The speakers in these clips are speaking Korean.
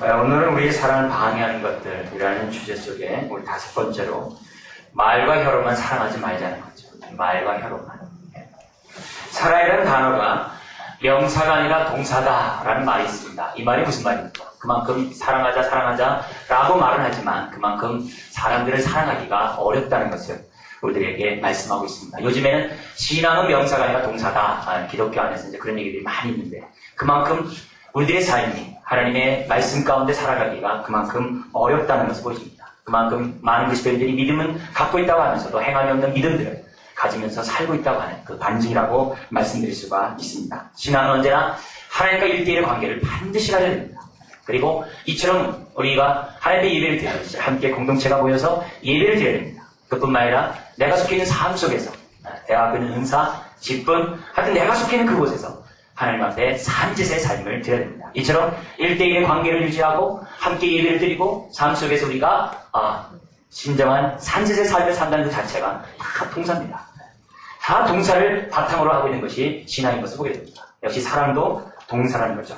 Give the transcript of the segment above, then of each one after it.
어, 오늘은 우리의 사랑을 방해하는 것들이라는 주제 속에 우리 다섯 번째로 말과 혀로만 사랑하지 말자는 거죠. 말과 혀로만. 예. 사랑이라는 단어가 명사가 아니라 동사다라는 말이 있습니다. 이 말이 무슨 말입니까? 그만큼 사랑하자 사랑하자 라고 말은 하지만 그만큼 사람들을 사랑하기가 어렵다는 것을 우리들에게 말씀하고 있습니다. 요즘에는 신앙은 명사가 아니라 동사다. 아, 기독교 안에서 이제 그런 얘기들이 많이 있는데 그만큼 우리들의 삶이 하나님의 말씀 가운데 살아가기가 그만큼 어렵다는 것을 보여줍니다. 그만큼 많은 그리스도인들이 믿음은 갖고 있다고 하면서도 행함이 없는 믿음들을 가지면서 살고 있다고 하는 그 반증이라고 말씀드릴 수가 있습니다. 신앙은 언제나 하나님과 일대일의 관계를 반드시 가져야 됩니다. 그리고 이처럼 우리가 하나님의 예배를 드리듯이 함께 공동체가 모여서 예배를 드려야 됩니다. 그뿐만 아니라 내가 속해 있는 삶 속에서 대학교는 은사, 직분, 하여튼 내가 속해 있는 그곳에서 하나님 앞에 산짓의 삶을 드려야 됩니다. 이처럼 일대일의 관계를 유지하고 함께 예배를 드리고 삶 속에서 우리가 아, 진정한 산짓의 삶을 산다는 그 자체가 다 동사입니다. 다 동사를 바탕으로 하고 있는 것이 신앙인 것을 보게 됩니다. 역시 사랑도 동사라는 거죠.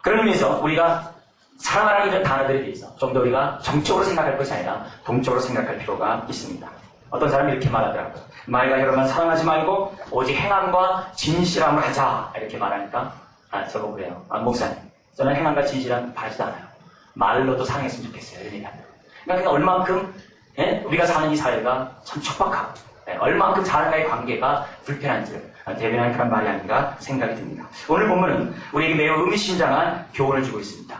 그런 의미에서 우리가 사랑하라는 이런 단어들에 대해서 좀 더 우리가 정적으로 생각할 것이 아니라 동적으로 생각할 필요가 있습니다. 어떤 사람이 이렇게 말하더라고요. 말과 혀로만 사랑하지 말고 오직 행함과 진실함을 하자 이렇게 말하니까 아 저거 그래요. 아 목사님 저는 행함과 진실함 바라지도 않아요. 말로도 사랑했으면 좋겠어요. 이런 얘기 합니다. 그러니까 얼만큼 예? 우리가 사는 이 사회가 참 척박하고 예, 얼만큼 사람과의 관계가 불편한지를 대변하는 그런 말이 아닌가 생각이 듭니다. 오늘 본문은 우리에게 매우 의미심장한 교훈을 주고 있습니다.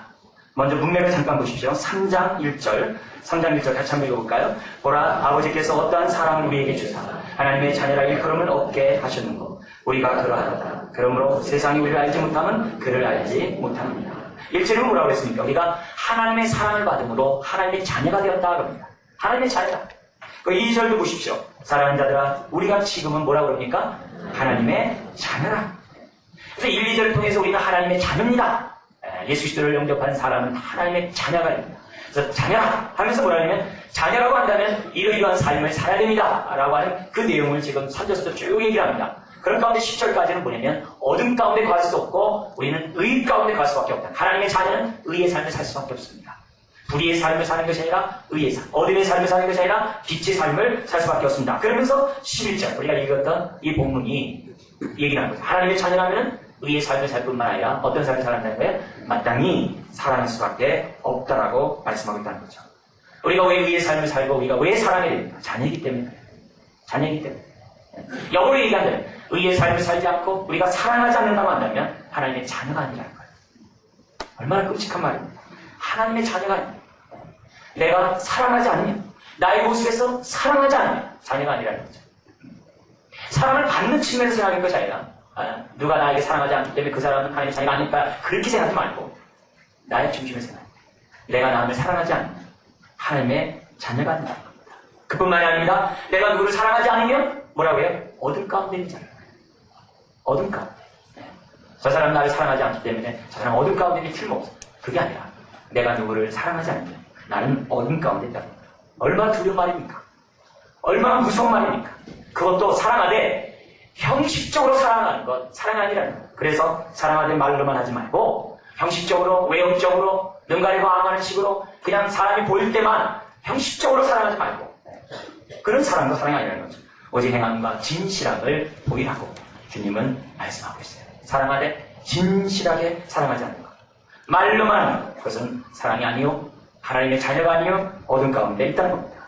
먼저 문맥을 잠깐 보십시오. 3장 1절, 3장 1절 같이 한번 읽어볼까요? 보라, 아버지께서 어떠한 사랑을 우리에게 주사 하나님의 자녀라 일컬음을 얻게 하셨는고 우리가 그러하다. 그러므로 세상이 우리를 알지 못하면 그를 알지 못합니다. 1절은 뭐라고 했습니까? 우리가 하나님의 사랑을 받음으로 하나님의 자녀가 되었다 그럽니다. 하나님의 자녀다. 그 2절도 보십시오. 사랑하는 자들아, 우리가 지금은 뭐라고 그럽니까? 하나님의 자녀라. 그래서 1, 2절을 통해서 우리는 하나님의 자녀입니다. 에, 예수 그리스도를 영접한 사람은 하나님의 자녀가 됩니다. 그래서 자녀라 하면서 뭐라 하냐면 자녀라고 한다면 이러이러한 삶을 살아야 됩니다. 라고 하는 그 내용을 지금 살려서 쭉 얘기를 합니다. 그런 가운데 10절까지는 뭐냐면 어둠 가운데 갈 수 없고 우리는 의 가운데 갈 수밖에 없다. 하나님의 자녀는 의의 삶을 살 수밖에 없습니다. 불의의 삶을 사는 것이 아니라 의의 삶, 어둠의 삶을 사는 것이 아니라 빛의 삶을 살 수밖에 없습니다. 그러면서 11절 우리가 읽었던 이 본문이 얘기하는 거죠. 하나님의 자녀라면 의의 삶을 살 뿐만 아니라 어떤 삶을 살아간다는 거예요? 마땅히 사랑할 수밖에 없다라고 말씀하고 있다는 거죠. 우리가 왜 의의 삶을 살고 우리가 왜 사랑해야 됩니까? 자녀이기 때문에. 자녀이기 때문에. 역으로 얘기하면 의의 삶을 살지 않고 우리가 사랑하지 않는다고 한다면 하나님의 자녀가 아니라는 거예요. 얼마나 끔찍한 말입니다. 하나님의 자녀가 아닙니다. 내가 사랑하지 않으면 나의 모습에서 사랑하지 않으면 자녀가 아니라는 거죠. 사랑을 받는 측면에서 생각하는 것이 아니라 아, 누가 나에게 사랑하지 않기 때문에 그 사람은 하나님의 자녀가 아닐까 그렇게 생각하지 말고 나의 중심에서 생각해. 내가 남을 사랑하지 않으면 하나님의 자녀가 된다는 겁니다. 그뿐만이 아닙니다. 내가 누구를 사랑하지 않으면 뭐라고 해요? 어둠 가운데 있는 자녀. 어둠 가운데. 네. 저 사람 나를 사랑하지 않기 때문에 저 사람 어둠 가운데 있는 틀림없어. 그게 아니라 내가 누구를 사랑하지 않으면 나는 어둠 가운데 있다. 얼마나 두려운 말입니까? 얼마나 무서운 말입니까? 그것도 사랑하되 형식적으로 사랑하는 것, 사랑 아니라는 것. 그래서 사랑하되 말로만 하지 말고 형식적으로, 외형적으로, 눈 가리고 암하는 식으로 그냥 사람이 보일 때만 형식적으로 사랑하지 말고 그런 사랑도 사랑이 아니라는 거죠. 오직 행함과 진실함을 보이라고 주님은 말씀하고 있어요. 사랑하되 진실하게 사랑하지 않는 것. 말로만. 그것은 사랑이 아니요. 하나님의 자녀가 아니요. 어둠 가운데 있다는 겁니다.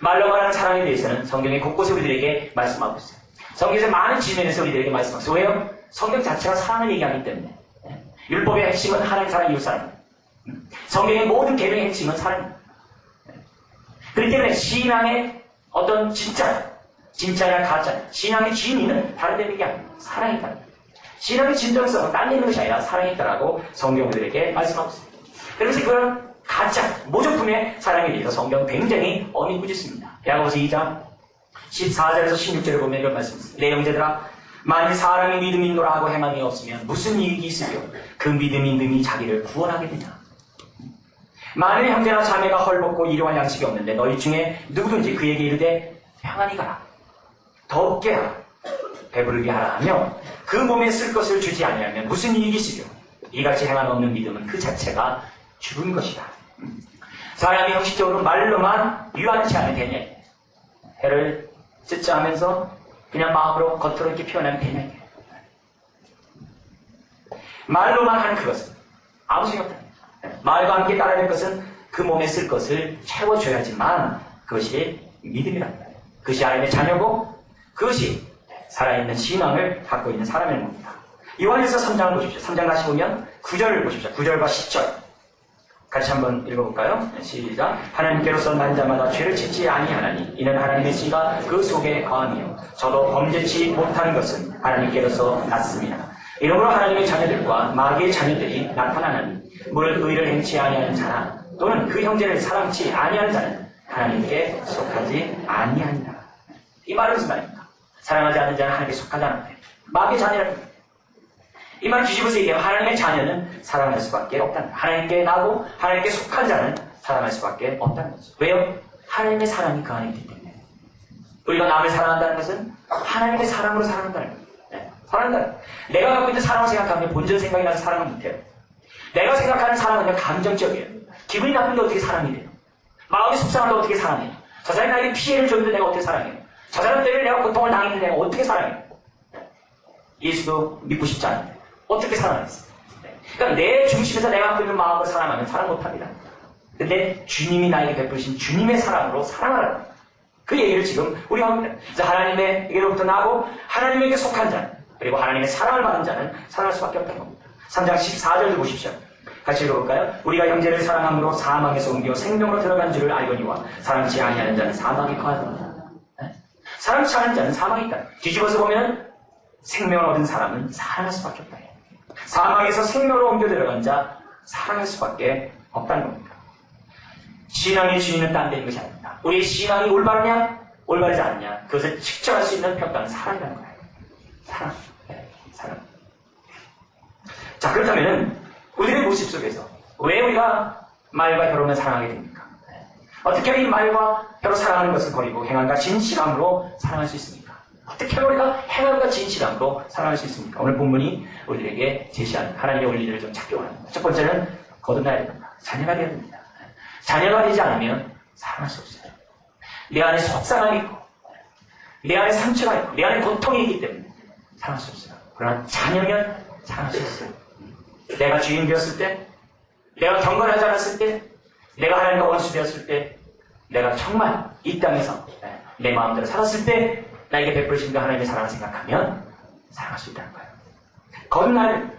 말로만 하는 사랑에 대해서는 성경의 곳곳에 우리들에게 말씀하고 있어요. 성경에서 많은 지면에서 우리들에게 말씀하고 있어요. 왜요? 성경 자체가 사랑을 얘기하기 때문에. 예. 율법의 핵심은 하나님 사랑, 이웃 사랑. 음. 성경의 모든 계명의 핵심은 사랑입니다. 예. 그렇기 때문에 신앙의 어떤 진짜, 진짜냐 가짜, 신앙의 진리는 다른 데는 게 아닙니다. 사랑이다. 신앙의 진정성은 딴데 있는 것이 아니라 사랑이 있다라고 성경 우리들에게 말씀하고 있습니다. 그래서 그런 가짜, 모조품의 사랑에 대해서 성경은 굉장히 어미부짓습니다. 야고보서 2장 14절에서 16절을 보면 이런 말씀이 있습니다. 내 형제들아, 만일 사람이 믿음이 있노라 하고 행함이 없으면 무슨 이익이 있으며 그 믿음이 능히 자기를 구원하게 되냐. 만일 형제나 자매가 헐벗고 일용할 양식이 없는데 너희 중에 누구든지 그에게 이르되 평안히 가라. 덥게 하라. 배부르게 하라 하며 그 몸에 쓸 것을 주지 아니하면 무슨 이익이 있으며 이같이 행함 없는 믿음은 그 자체가 죽은 것이다. 음. 사람이 형식적으로 말로만 유한치 않은 되냐. 해를 찢자 하면서 그냥 마음으로 겉으로 이렇게 표현하면 되냐. 말로만 하는 그것은 아무 소용 없다. 말과 함께 따라야 될 것은 그 몸에 쓸 것을 채워줘야지만 그것이 믿음이다. 그것이 하나님의 자녀고 그것이 살아있는 신앙을 갖고 있는 사람의 몸이다. 요한에서 3장을 보십시오. 3장 다시 보면 9절을 보십시오. 9절과 10절. 같이 한번 읽어볼까요? 시작. 하나님께로서 난 자마다 죄를 짓지 아니하나니 이는 하나님의 씨가 그 속에 거함이요 저도 범죄치 못하는 것은 하나님께로서 났습니다. 이러므로 하나님의 자녀들과 마귀의 자녀들이 나타나나니 무릇 의를 행치 아니하는 자나 또는 그 형제를 사랑치 아니하는 자는 하나님께 속하지 아니하니라. 이 말은 무슨 말입니까? 사랑하지 않는 자는 하나님께 속하지 않는데 마귀의 자녀라는 이 말을 뒤집어서 얘기하면 하나님의 자녀는 사랑할 수밖에 없다는 거예요. 하나님께 나고 하나님께 속한 자는 사랑할 수밖에 없다는 거죠. 왜요? 하나님의 사랑이 그 안에 있기 때문에. 우리가 남을 사랑한다는 것은 하나님의 사랑으로 사랑한다는 거예요. 네, 사랑한다는 거예요. 내가 갖고 있는 사랑을 생각하면 본전 생각이 나서 사랑을 못해요. 내가 생각하는 사랑은 그냥 감정적이에요. 기분이 나쁜데 어떻게 사랑이 돼요? 마음이 속상한데 어떻게 사랑해요? 저 사람이 나에게 피해를 줬는데 내가 어떻게 사랑해요? 저 사람 때문에 내가 고통을 당했는데 내가 어떻게 사랑해요? 예수도 믿고 싶지 않은데. 어떻게 사랑하겠어요? 그러니까 내 중심에서 내가 갖고 있는 마음을 사랑하면 사랑 못합니다. 근데 주님이 나에게 베푸신 주님의 사랑으로 사랑하라는 거예요. 그 얘기를 지금 우리가 합니다. 그래서 하나님에게로부터 나고 하나님에게 속한 자 그리고 하나님의 사랑을 받은 자는 사랑할 수밖에 없다는 겁니다. 3장 14절을 보십시오. 같이 읽어볼까요? 우리가 형제를 사랑함으로 사망에서 옮겨 생명으로 들어간 줄을 알거니와 사랑치 아니하는 자는 사망에 거하다. 네? 사랑치 않은 자는 사망에 있다. 뒤집어서 보면 생명을 얻은 사람은 사랑할 수밖에 없다. 사망에서 생명으로 옮겨 들어간 자 사랑할 수밖에 없다는 겁니다. 신앙의 주인은 딴 데인 것이 아닙니다. 우리의 신앙이 올바르냐 올바르지 않냐 그것을 측정할 수 있는 평가는 사랑이라는 거예요. 사랑. 네, 사랑. 자 그렇다면 우리의 모습 속에서 왜 우리가 말과 혀로만 사랑하게 됩니까? 네. 어떻게 이 말과 혀로 사랑하는 것을 버리고 행함과 진실함으로 사랑할 수 있습니까? 어떻게 우리가 행함과 진실함으로 사랑할 수 있습니까? 오늘 본문이 우리에게 제시하는 하나님의 원리를 좀 찾기 원합니다. 첫 번째는 거듭나야 됩니다. 자녀가 되어야 됩니다. 자녀가 되지 않으면 사랑할 수 없어요. 내 안에 속상함이 있고, 내 안에 상처가 있고, 내 안에 고통이 있기 때문에 사랑할 수 없어요. 그러나 자녀면 사랑할 수 있어요. 내가 주인 되었을 때, 내가 경건하지 않았을 때, 내가 하나님과 원수 되었을 때, 내가 정말 이 땅에서 내 마음대로 살았을 때, 나에게 베풀신 그 하나님의 사랑을 생각하면 사랑할 수 있다는 거예요. 거듭날,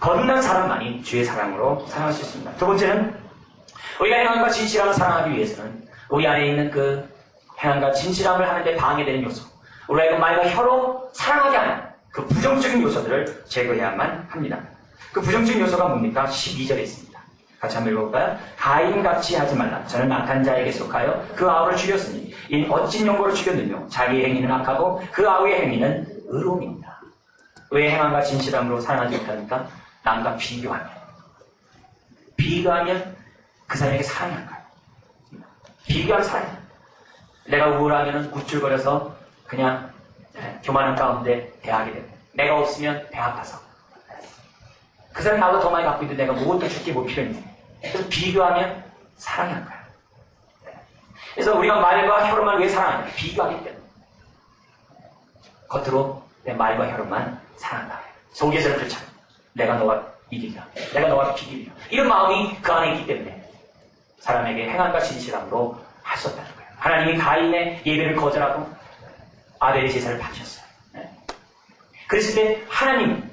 거듭난 사람만이 주의 사랑으로 사랑할 수 있습니다. 두 번째는 우리가 행함과 진실함을 사랑하기 위해서는 우리 안에 있는 그 행함과 진실함을 하는데 방해되는 요소, 우리가 말과 혀로 사랑하게 하는 그 부정적인 요소들을 제거해야만 합니다. 그 부정적인 요소가 뭡니까? 12절에 있습니다. 같이 한번 읽어볼까요? 가인같이 하지 말라. 저는 악한 자에게 속하여 그 아우를 죽였으니 이 어찐 용고를 죽였느뇨. 자기의 행위는 악하고 그 아우의 행위는 의로움입니다. 왜 행함과 진실함으로 사랑하지 못합니까? 남과 비교하면. 비교하면 그 사람에게 사랑이 안 가요. 비교하면 사랑이. 내가 우울하면 우쭐거려서 그냥 교만한 가운데 대하게 됩니다. 내가 없으면 배 아파서. 그 사람이 나보다 더 많이 갖고 있는데 내가 무엇도 줄게 못 필요했네. 그래서 비교하면 사랑이 안 가요. 그래서 우리가 말과 혀로만 왜 사랑하냐? 비교하기 때문에. 겉으로 내 말과 혀로만 사랑한다. 속에서는 그렇잖아. 내가 너와 이기리라. 내가 너와 비기리라. 이런 마음이 그 안에 있기 때문에 사람에게 행함과 진실함으로 할 수 없다는 거예요. 하나님이 가인의 예배를 거절하고 아벨의 제사를 바쳤어요. 네. 그랬을 때 하나님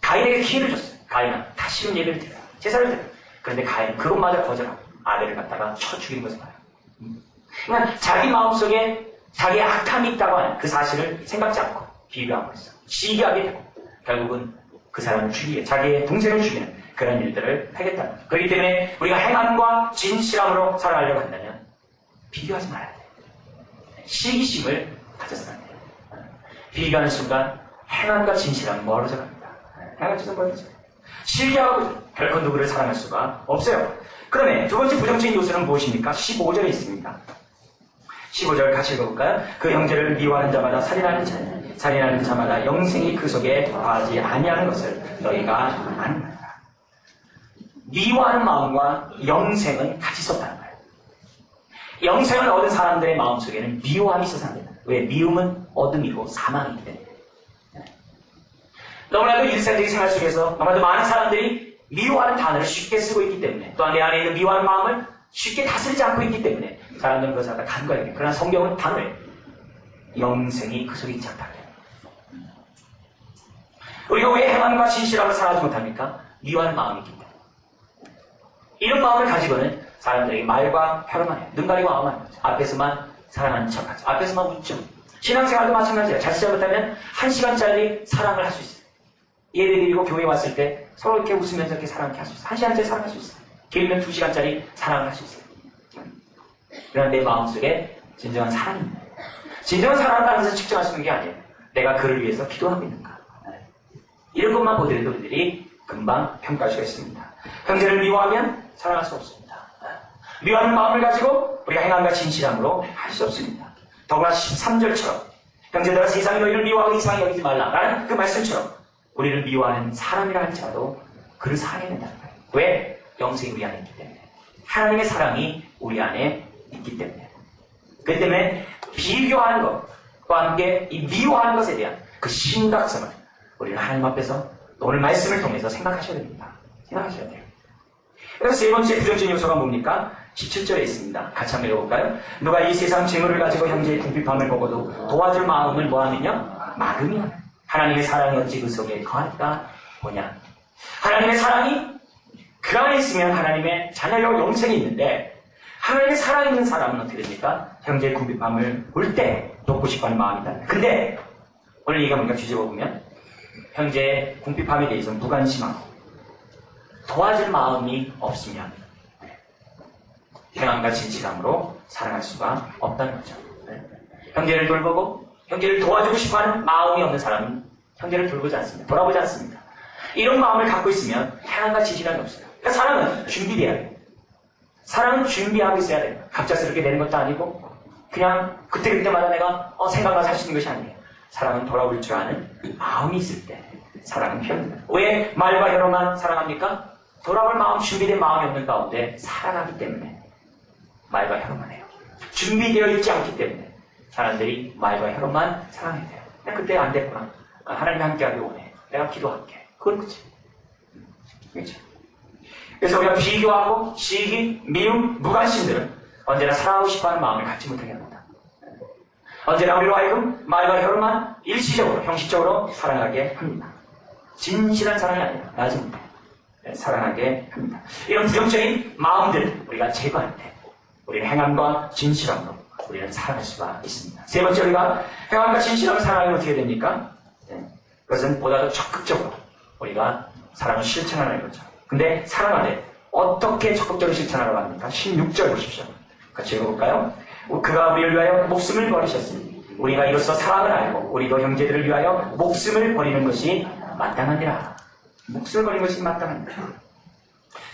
가인에게 기회를 줬어요. 가인아 다시금 예배를 드려. 제사를 드려. 그런데 가인은 그것마저 거절하고 아벨을 갖다가 쳐 죽이는 것을 봐요. 그러니까 자기 마음속에 자기의 악함이 있다고 하는 그 사실을 생각지 않고 비교하고 있어. 시기하게 되고 결국은 그 사람을 죽이게 자기의 동생을 죽이는 그런 일들을 하겠다는 거죠. 그렇기 때문에 우리가 행함과 진실함으로 살아가려고 한다면 비교하지 말아야 돼. 시기심을 안 돼요. 비교하는 순간 행함과 진실함은 멀어져 갑니다. 행함과 진실함 멀어져. 시기하고 결코 누구를 사랑할 수가 없어요. 그러면 두 번째 부정적인 요소는 무엇입니까? 15절에 있습니다. 15절 같이 읽어볼까요? 그 형제를 미워하는 자마다 살인하는 자, 살인하는 자마다 영생이 그 속에 더하지 아니하는 것을 너희가 아는 미워하는 마음과 영생은 같이 있었다는 거예요. 영생을 얻은 사람들의 마음속에는 미워함이 있어서 안 된다. 왜? 미움은 어둠이고 사망이기 때문에. 너무나도 일상적인 생활 속에서 너무나도 많은 사람들이 미워하는 단어를 쉽게 쓰고 있기 때문에 또한 내 안에 있는 미워하는 마음을 쉽게 다스리지 않고 있기 때문에 사람들은 그것을 갖다 간과해요. 그러나 성경은 단어를 영생이 그 속에 있지 않다. 우리가 왜 행함과 진실함을 살아가지 못합니까? 미워하는 마음이 있기 때문에. 이런 마음을 가지고는 사람들에게 말과 혀로만 해요. 눈 가리고 아무 말. 앞에서만 사랑하는 척하죠. 앞에서만 웃죠. 신앙생활도 마찬가지예요. 잘 잘못하면 한 시간짜리 사랑을 할 수 있어요. 예배 드리고 교회 왔을 때 서로 이렇게 웃으면서 이렇게 사랑을 할수 있어요. 한 시간짜리 사랑할 수 있어요. 길면 두 시간짜리 사랑을 할 수 있어요. 그러나 내 마음속에 진정한 거예요. 진정한 사랑을 하면서 측정할 수 있는 게 아니에요. 내가 그를 위해서 기도하고 있는가. 네. 이런 것만 보더라도 우리들이 금방 평가할 수가 있습니다. 형제를 미워하면 사랑할 수 없습니다. 네. 미워하는 마음을 가지고 우리가 행함과 진실함으로 할 수 없습니다. 더구나 13절처럼 형제들아 세상이 너희를 미워하고 이상히 여기지 말라 라는 그 말씀처럼 우리를 미워하는 사람이라 할지라도 그를 사랑해야 된다는 거예요. 왜? 영생이 우리 안에 있기 때문에 하나님의 사랑이 우리 안에 있기 때문에 그 때문에 비교하는 것과 함께 이 미워하는 것에 대한 그 심각성을 우리는 하나님 앞에서 오늘 말씀을 통해서 생각하셔야 됩니다. 생각하셔야 돼요. 그래서 세 번째 부정적인 요소가 뭡니까? 17절에 있습니다. 같이 한번 읽어볼까요? 누가 이 세상 재물을 가지고 형제의 궁핍함을 보고도 도와줄 마음을 뭐하느냐? 막으면 하나님의 사랑이 어찌 그 속에 거할까 뭐냐? 하나님의 사랑이 그 안에 있으면 하나님의 자녀요 영생이 있는데 하나님의 사랑 있는 사람은 어떻게 됩니까? 형제의 궁핍함을 볼 때 돕고 싶어하는 마음이다. 근데 오늘 얘기가 뭔가 뒤집어 보면 형제의 궁핍함에 대해서 무관심하고 도와줄 마음이 없으면 행함과 진실함으로 살아갈 수가 없다는 거죠. 네. 형제를 돌보고 형제를 도와주고 싶어하는 마음이 없는 사람은 형제를 돌보지 않습니다. 돌아보지 않습니다. 이런 마음을 갖고 있으면 행함과 진실함이 없어요. 그러니까 사람은 준비돼야 돼요. 사람은 준비하고 있어야 돼요. 갑작스럽게 되는 것도 아니고 그냥 그때그때마다 내가 어, 생각만 살수 있는 것이 아니에요. 사람은 돌아올 줄 아는 마음이 있을 때 사랑은 표현됩니다. 왜 말과 혀로만 사랑합니까? 돌아올 마음, 준비된 마음이 없는 가운데 살아가기 때문에 말과 혀로만 해요. 준비되어 있지 않기 때문에 사람들이 말과 혀로만 사랑해야 돼요. 그냥 그때 안 됐구나. 아, 하나님 함께하기 원해. 내가 기도할게. 그건 그치. 그렇죠. 그래서 우리가 비교하고 시기, 미움, 무관심들은 언제나 사랑하고 싶어하는 마음을 갖지 못하게 합니다. 언제나 우리로 하여금 말과 혀로만 일시적으로, 형식적으로 사랑하게 합니다. 진실한 사랑이 아니라 나중에 사랑하게 합니다. 이런 부정적인 마음들 우리가 제거할 때 우리는 행함과 진실함으로 우리는 사랑할 수가 있습니다. 세 번째 우리가 행함과 진실함을 사랑하면 어떻게 됩니까? 네. 그것은 보다 더 적극적으로 우리가 사랑을 실천하는 거죠. 근데 사랑하되 어떻게 적극적으로 실천하라고 합니까? 16절 보십시오. 같이 읽어볼까요? 그가 우리를 위하여 목숨을 버리셨으니 우리가 이로써 사랑을 알고 우리도 형제들을 위하여 목숨을 버리는 것이 마땅하니라. 목숨을 버리는 것이 마땅합니다.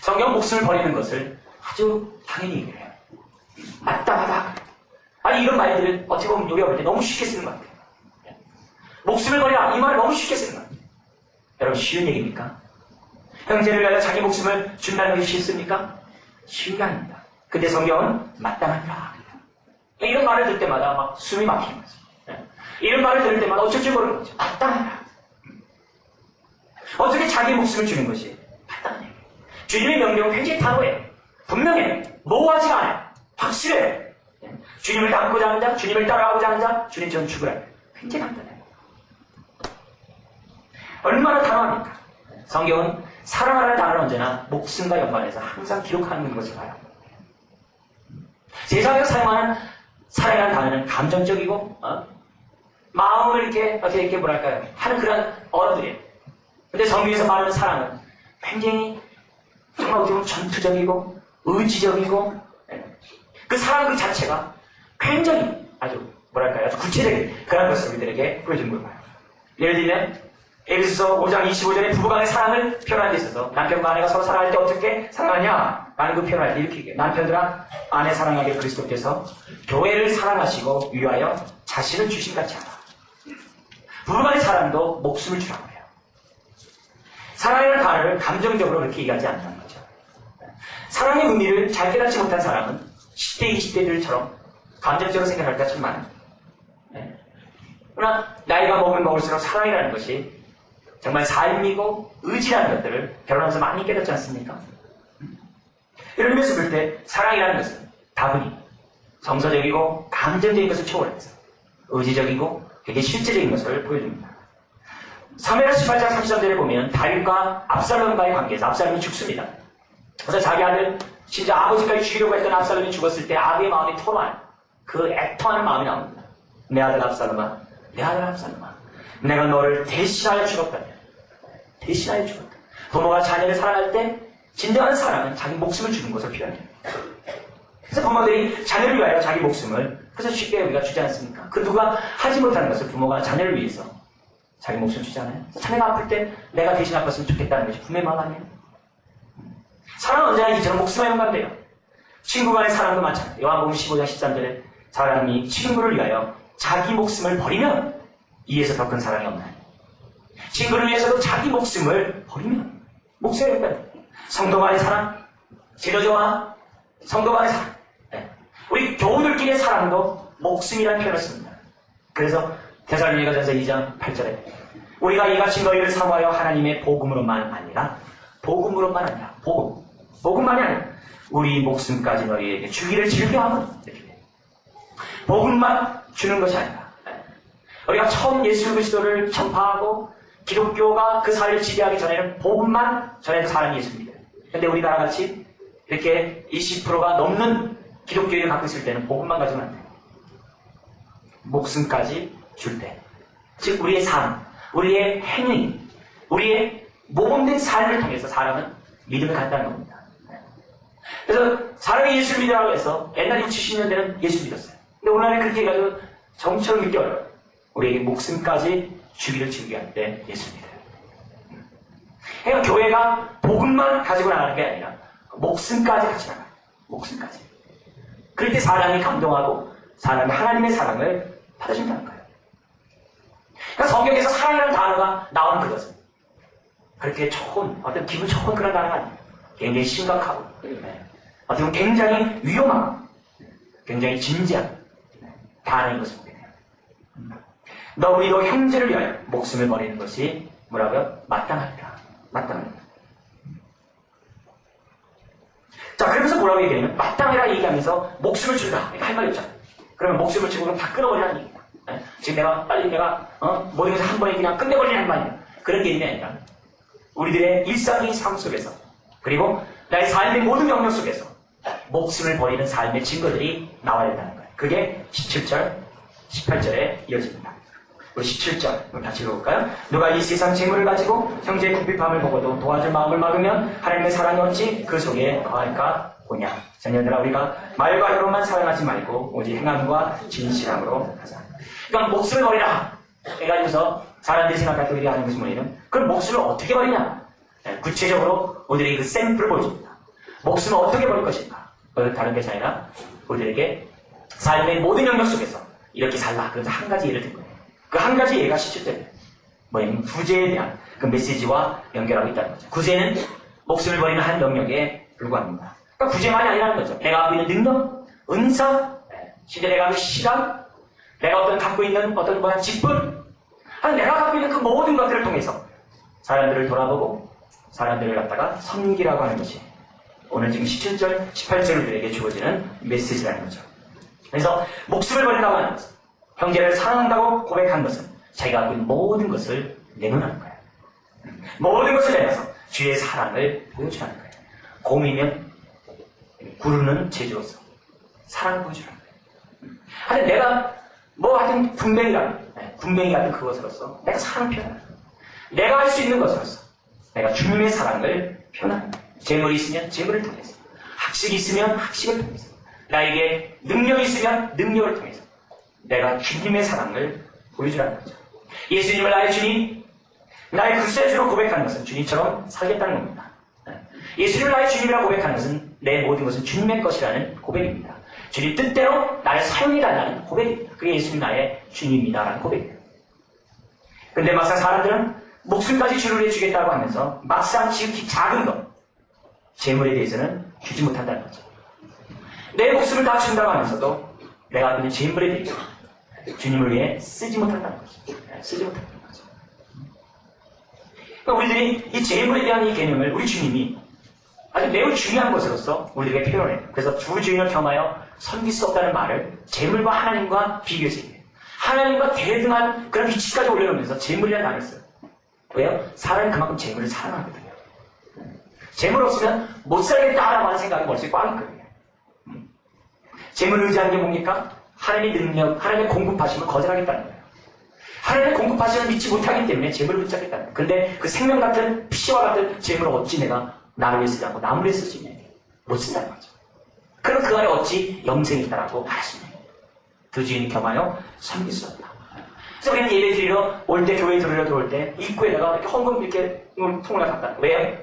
성경 목숨을 버리는 것을 아주 당연히 얘기해요. 마땅하다. 아니 이런 말들을 어떻게 보면 우리가 볼 때 너무 쉽게 쓰는 것 같아요. 목숨을 버리라 이 말을 너무 쉽게 쓰는 것 같아요. 여러분 쉬운 얘기입니까? 형제를 위하여 자기 목숨을 준다는 게 쉽습니까? 쉬운 게 아닙니다. 근데 성경은 마땅하니라. 이런 말을 들을 때마다 막 숨이 막히는 거죠. 이런 말을 들을 때마다 어쩔 줄 모르는 거죠. 마땅하다. 어떻게 자기 목숨을 주는 것이 얘기예요. 주님의 명령은 굉장히 단호해요. 분명해요. 모호하지가 않아요. 확실해요. 주님을 닮고자 하는 자, 주님을 따라가고자 하는 자, 주님 전 죽으라. 굉장히 간단해요. 얼마나 단호합니까? 성경은 사랑하라는 단어는 언제나 목숨과 연관해서 항상 기록하는 것을 봐요. 세상에서 사용하는 사랑이라는 단어는 감정적이고 어? 마음을 이렇게 어떻게 이렇게 뭐랄까요 하는 그런 언어들이에요. 근데 성경에서 말하는 사랑은 굉장히 정말 어떻게 보면 전투적이고 의지적이고 예. 그 사랑 그 자체가 굉장히 아주 뭐랄까요 아주 구체적인 그런 것을 우리들에게 보여주는 걸 봐요. 예를 들면 에베소서 5장 25절에 부부간의 사랑을 표현하는 데 있어서 남편과 아내가 서로 사랑할 때 어떻게 사랑하냐? 라는 그 표현할 때 이렇게. 남편들아 아내 사랑하게 그리스도께서 교회를 사랑하시고 위하여 자신을 주신 같이 하라. 부부간의 사랑도 목숨을 주라고 해요. 사랑이라는 단어를 감정적으로 그렇게 얘기하지 않는 거죠. 사랑의 의미를 잘 깨닫지 못한 사람은 10대, 20대들처럼 감정적으로 생각할 때가 참 많아요. 네. 그러나 나이가 먹으면 먹을수록 사랑이라는 것이 정말 삶이고 의지라는 것들을 결혼하면서 많이 깨닫지 않습니까? 이런 의미에서 볼 때 사랑이라는 것은 다분히 정서적이고 감정적인 것을 초월해서 의지적이고 되게 실제적인 것을 보여줍니다. 3회라 18장 33절에 보면 다윗과 압살롬과의 관계에서 압살롬이 죽습니다. 그래서 자기 아들 진짜 아버지까지 죽이려고 했던 압살롬이 죽었을 때 아비의 마음이 토로한 그 애통하는 마음이 나옵니다. 내 아들 압살롬아 내 아들 압살롬아 내가 너를 대신하여 죽었다며 대신하여 죽었다. 부모가 자녀를 사랑할 때 진정한 사랑은 자기 목숨을 주는 것을 표현해요. 그래서 부모들이 자녀를 위하여 자기 목숨을 그래서 쉽게 우리가 주지 않습니까? 그 누가 하지 못하는 것을 부모가 자녀를 위해서 자기 목숨 주잖아요. 자녀가 아플 때 내가 대신 아팠으면 좋겠다는 것이 부모의 마음 아니에요? 사랑은 언제나 이처럼 목숨에 연관돼요. 친구 간의 사랑도 마찬가지예요. 요한복음 15장 13절에 사람이 친구를 위하여 자기 목숨을 버리면 이에서 더 큰 사랑이 없나요? 친구를 위해서도 자기 목숨을 버리면 목숨에 연관돼요. 성도 간의 사랑, 지도자와 성도 간의 사랑, 네. 우리 교우들끼리의 사랑도 목숨이라는 표현을 씁니다. 그래서 대살로니가전서 2장 8절에 우리가 이같이 너희를 사모하여 하나님의 복음으로만 아니라 복음으로만 아니라 복음 복음만이 아니라 우리 목숨까지 너희에게 주기를 즐겨하면 이렇게. 복음만 주는 것이 아니라 우리가 처음 예수 그리스도를 전파하고 기독교가 그 사회를 지배하기 전에는 복음만 전해서 사람이 예수 믿어요. 근데 우리나라 같이 이렇게 20%가 넘는 기독교를 갖고 있을 때는 복음만 가지면 안 돼요. 목숨까지 줄 때. 즉, 우리의 삶, 우리의 행위, 우리의 모범된 삶을 통해서 사람은 믿음을 갖다는 겁니다. 그래서 사람이 예수를 믿으라고 해서 옛날 60, 70년대는 예수 믿었어요. 근데 오늘날에 그렇게 해가지고 정처럼 어려워요. 우리에게 목숨까지 주기를 즐겨할 때 예수 믿어요. 그러니까 교회가 복음만 가지고 나가는 게 아니라 목숨까지 같이 나가요. 목숨까지. 때 사람이 감동하고 사람이 하나님의 사랑을 받아준다는 거예요. 그러니까 성경에서 사랑이라는 단어가 나오는 그것은 그렇게 좋은 어떤 기분 좋은 그런 단어가 아니에요. 굉장히 심각하고 네. 어떻게 보면 굉장히 위험하고 굉장히 진지한 단어인 것을 보게 돼요. 너 우리도 형제를 위하여 목숨을 버리는 것이 뭐라고요? 마땅하다. 마땅하다. 자, 그러면서 뭐라고 얘기하냐면, 마땅해라 얘기하면서 목숨을 주라. 할 말이 없잖아. 그러면 목숨을 그럼 다 끊어버리라는 얘기다. 예? 지금 내가 빨리 내가, 어, 모든 것을 한 번에 그냥 끝내버리라는 말이야. 그런 게 아니라, 우리들의 일상적인 삶 속에서, 그리고 나의 삶의 모든 영역 속에서, 목숨을 버리는 삶의 증거들이 나와야 된다는 거예요. 그게 17절, 18절에 이어집니다. 우리 17절 우리 같이 읽어볼까요? 누가 이 세상 재물을 가지고 형제의 궁핍함을 보고도 도와줄 마음을 막으면 하나님의 사랑이 어찌 그 속에 거할까 보냐? 자녀들아 우리가 말과 혀로만 사랑하지 말고 오직 행함과 진실함으로 하자. 그러니까 목숨을 버리라. 해가지고서 사람들이 생각할 때 우리가 하는 것이 뭐냐면 그럼 목숨을 어떻게 버리냐? 네, 구체적으로 우리들에게 그 샘플을 보여줍니다. 목숨을 어떻게 버릴 것인가 다른 것이 아니라 우리들에게 삶의 모든 영역 속에서 이렇게 살라 그래서 한 가지 예를 든 거예요 그 한 가지 예가 17절이에요. 뭐냐면 구제에 대한 그 메시지와 연결하고 있다는 거죠. 구제는 목숨을 버리는 한 영역에 불과합니다. 그러니까 구제만이 아니라는 거죠. 내가 갖고 있는 능력, 은사, 심지어 내가 갖고 있는 시간, 내가 어떤 갖고 있는 어떤 뭐야 직분, 아니 내가 갖고 있는 그 모든 것들을 통해서 사람들을 돌아보고 사람들을 갖다가 섬기라고 하는 것이 오늘 지금 17절, 18절을 우리에게 주어지는 메시지라는 거죠. 그래서 목숨을 버린다고 하는 것은 형제를 사랑한다고 고백한 것은 자기가 갖고 있는 모든 것을 내놓는 거예요. 모든 것을 내놔서 주의 사랑을 보여주라는 거예요. 곰이면 구르는 제주로서 사랑을 보여주라는 거예요. 하여튼 내가 뭐 하여튼 군뱅이라는 군뱅이 같은 그것으로서 내가 사랑 표현하는 거예요. 내가 할 수 있는 것으로서 내가 주님의 사랑을 표현하는 거예요. 재물이 있으면 재물을 통해서 학식이 있으면 학식을 통해서 나에게 능력이 있으면 능력을 통해서 내가 주님의 사랑을 보여주라는 거죠. 예수님을 나의 주님, 나의 구세주로 고백하는 것은 주님처럼 살겠다는 겁니다. 예수님을 나의 주님이라고 고백하는 것은 내 모든 것은 주님의 것이라는 고백입니다. 주님 뜻대로 나를 사용해달라는 고백입니다. 그게 예수님 나의 주님이다라는 고백이에요. 근데 막상 사람들은 목숨까지 주를 해주겠다고 하면서 막상 지극히 작은 것, 재물에 대해서는 주지 못한다는 거죠. 내 목숨을 다 준다고 하면서도 내가 있는 재물에 대해서 주님을 위해 쓰지 못한다는 거죠. 네, 쓰지 못한다는 거죠. 그러니까 우리들이 이 재물에 대한 이 개념을 우리 주님이 아주 매우 중요한 것으로서 우리에게 표현해요. 그래서 주 주인을 겸하여 섬길 수 없다는 말을 재물과 하나님과 비교해서 얘기해요. 하나님과 대등한 그런 위치까지 올려놓으면서 재물이라는 단어를 써요. 왜요? 사람이 그만큼 재물을 사랑하거든요. 재물 없으면 못 살겠다라고 하는 생각이 머릿속에 꽉 있거든요. 음. 재물을 의지하는 게 뭡니까? 하나님의 능력, 하나님의 공급하심을 거절하겠다는 거예요. 하나님의 공급하심을 믿지 못하기 때문에 재물을 붙잡겠다는 거예요. 근데 그 생명 같은 피와 같은 재물을 어찌 내가 나를 위해 쓰지 않고 남을 위해 쓸 수 있냐? 못 쓴다는 거죠. 그럼 그 안에 어찌 영생이 있다라고 말하시네요. 두 주인이 겸하여 섬길 수 없다. 그래서 우리는 예배 드리러 올 때, 교회 들으러 들어올 때, 입구에다가 이렇게 헌금 이렇게 통을 갖다. 왜요?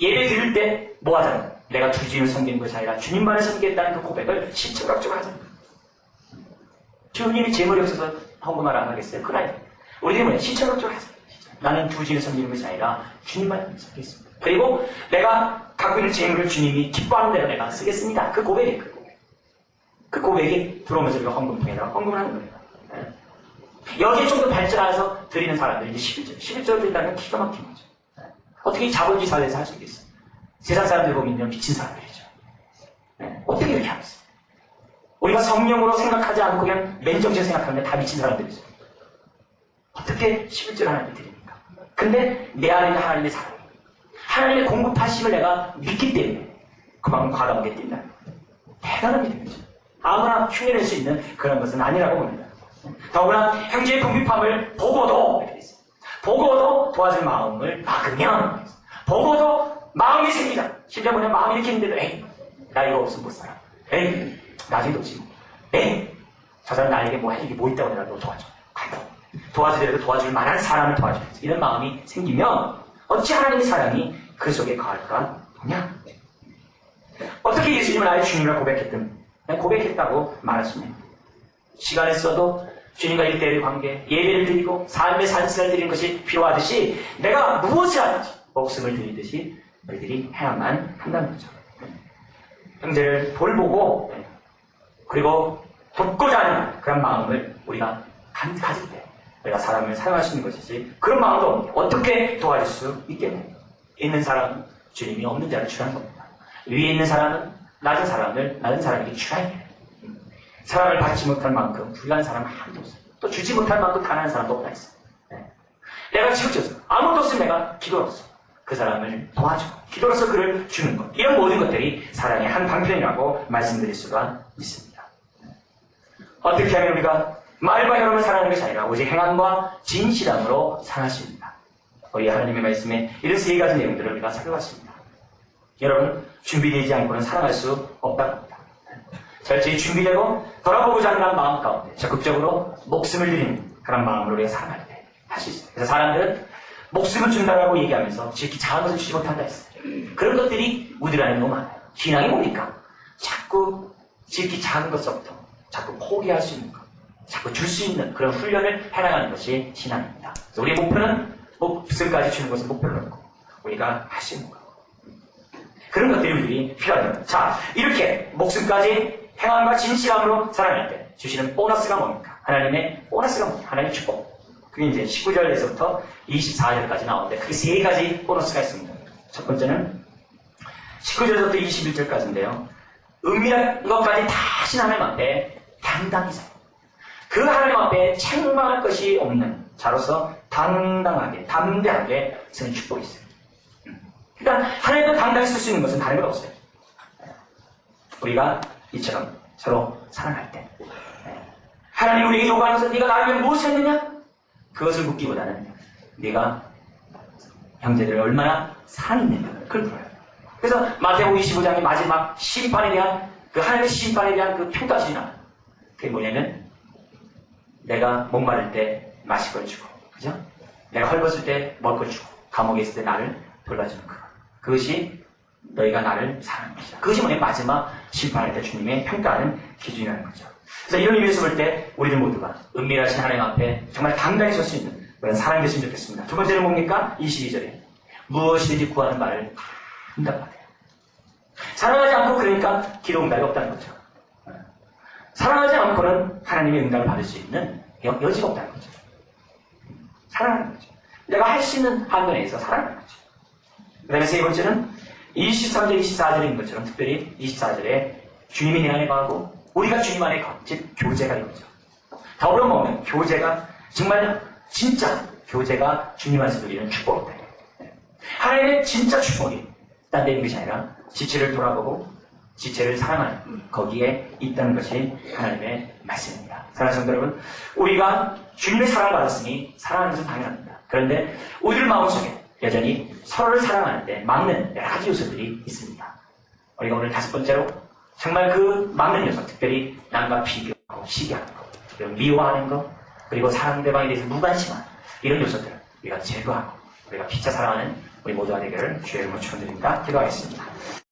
예배 드릴 때 뭐 하잖아요? 내가 주 주인을 섬기는 것이 아니라 주님만을 섬기겠다는 그 고백을 시청각적으로 하잖아요. 주님이 재물이 없어서 헌금을 안 하겠어요? 아니에요. 우리는 뭐예요? 시청각적으로 하잖아요. 나는 주 주인을 섬기는 것이 아니라 주님만 섬기겠습니다. 그리고 내가 갖고 있는 재물을 주님이 기뻐하는 대로 내가 쓰겠습니다. 그 고백이 그 고백. 그 고백이 들어오면서 우리가 헌금 통에다가 헌금을 하는 거예요. 네. 여기에 좀 더 발전해서 드리는 사람들이 이제 11절. 11절 드린다는 건 기가 막힌 거죠. 네. 어떻게 이 자본주의 사회에서 할 수 있겠어요? 세상 사람들 보면 미친 사람들이죠. 네. 어떻게 이렇게 하겠어요? 우리가 성령으로 생각하지 않고 그냥 맨정신 생각하면 다 미친 사람들이죠. 어떻게 11절 하나님 드립니까? 근데 내 안에 있는 하나님의 사랑, 하나님의 공급하심을 내가 믿기 때문에 그만큼 과감하게 뛴다. 대단한 일이죠. 아무나 흉내낼 수 있는 그런 것은 아니라고 봅니다. 더구나 형제의 궁핍함을 보고도. 보고도 도와줄 마음을 막으면 보고도 마음이 생기자. 실제 뭐냐 마음이 이렇게 있는데도 에이 나 이거 없으면 못 살아. 에이 나중에 뭐. 에이 저 사람 나에게 뭐 해주기 뭐 있다고 내가 너 도와줘. 가도 도와주더라도 도와줄 만한 사람을 도와줘야지. 이런 마음이 생기면 어찌 하나님의 사랑이 그 속에 수가 없냐? 어떻게 예수님을 나의 주님이라 고백했든 고백했다고 말했습니다. 시간을 써도 주님과 일대의 관계, 예배를 드리고 삶의 산신을 드리는 것이 필요하듯이 내가 무엇을 하든지 목숨을 드리듯이 너희들이 해야만 한다는 거죠. 형제를 돌보고 그리고 돕고자 하는 그런 마음을 우리가 간- 가질 때 우리가 사람을 사용할 수 있는 것이지 그런 마음도 어떻게 도와줄 수 있겠느냐 있는 사람은 주님이 없는 자를 취하는 겁니다. 위에 있는 사람은 낮은 사람을 낮은 사람에게 돼요. 사람을 받지 못할 만큼 불가한 사람은 아무도 없어요. 또 주지 못할 만큼 가난한 사람도 없다 했어요. 네. 내가 지극졌어. 아무도 없으면 내가 기도로서 그 사람을 도와줘. 기도로서 그를 주는 것. 이런 모든 것들이 사랑의 한 방편이라고 말씀드릴 수가 있습니다. 어떻게 하면 우리가 말과 혈음을 사랑하는 것이 아니라 오직 행함과 진실함으로 사랑할 수 있습니다. 우리 하나님의 말씀에 이런 세 가지 내용들을 우리가 살펴봤습니다. 여러분, 준비되지 않고는 사랑할 수 없다고 합니다. 철저히 준비되고 돌아보고자 하는 마음 가운데 적극적으로 목숨을 드리는 그런 마음으로 우리가 사랑할 때 할 수 있어요. 그래서 사람들은 목숨을 준다라고 얘기하면서 지극히 작은 것을 주지 못한다 했어요. 그런 것들이 우리들 안에 너무 많아요. 신앙이 뭡니까? 자꾸 지극히 작은 것서부터 자꾸 포기할 수 있는 것, 자꾸 줄 수 있는 그런 훈련을 해나가는 것이 신앙입니다. 우리의 목표는 목숨까지 주는 것을 목표로 놓고 우리가 할 수 있는 것. 그런 것들이 우리들이 필요합니다. 자, 이렇게 목숨까지 행함과 진실함으로 살아갈 때 주시는 보너스가 뭡니까? 하나님의 보너스가 뭡니까? 하나님의 축복. 그게 이제 19절에서부터 24절까지 나오는데 크게 세 가지 보너스가 있습니다. 첫 번째는 19절에서부터 21절까지인데요. 은밀한 것까지 다 하신 하나님 앞에 당당히 서. 그 하나님 앞에 책망할 것이 없는 자로서 당당하게, 담대하게 쓰는 축복이 있어요. 그러니까 하나님도 당당히 쓸 수 있는 것은 다른 건 없어요. 우리가 이처럼 서로 사랑할 때 하나님 우리에게 요구하면서 네가 위해 무엇을 했느냐? 그것을 묻기보다는 네가 형제들을 얼마나 사랑했느냐 그걸 물어요. 그래서 마태복음 25장의 마지막 심판에 대한 그 하나님의 심판에 대한 그 평가 지나 그게 뭐냐면 내가 목마를 때 마실 걸 주고 그죠? 내가 헐벗을 때 먹을 걸 주고 감옥에 있을 때 나를 돌봐주는 것 그것이 너희가 나를 것이다. 그것이 뭐냐 마지막 심판할 때 주님의 평가하는 기준이라는 거죠. 그래서 이런 의미에서 볼 때 우리들 모두가 은밀하신 하나님 앞에 정말 당당히 설 수 있는 그런 사랑이 됐으면 좋겠습니다. 두 번째는 뭡니까? 22절에 무엇이든지 구하는 말을 응답하래요. 사랑하지 않고 그러니까 기도 응답이 없다는 거죠. 사랑하지 않고는 하나님의 응답을 받을 수 있는 여, 여지가 없다는 거죠. 사랑하는 거죠. 내가 할 수 있는 한도 내에서 사랑하는 거죠. 그 다음에 세 번째는 23절, 24절인 것처럼 특별히 24절에 주님이 내 안에 거하고 우리가 주님 안에 거, 즉 교제가 이거죠. 더불어 보면 교제가 정말 진짜 교제가 주님 안에서 누리는 축복이다. 하나님의 진짜 축복이 딴데 있는 것이 아니라 지체를 돌아보고 지체를 사랑하는 거기에 있다는 것이 하나님의 말씀입니다. 사랑하는 성도 여러분, 우리가 주님의 사랑을 받았으니 사랑하는 것은 당연합니다. 그런데 우리들 마음속에 여전히 서로를 사랑하는데 막는 여러 가지 요소들이 있습니다. 우리가 오늘 다섯 번째로 정말 그 막는 요소, 특별히 남과 비교하고 시기하는 것, 미워하는 것, 그리고 상대방에 대해서 무관심한 이런 요소들을 우리가 제거하고 우리가 피차 사랑하는 우리 모두가 되기를 주의 이름으로 축원드립니다. 기도하겠습니다.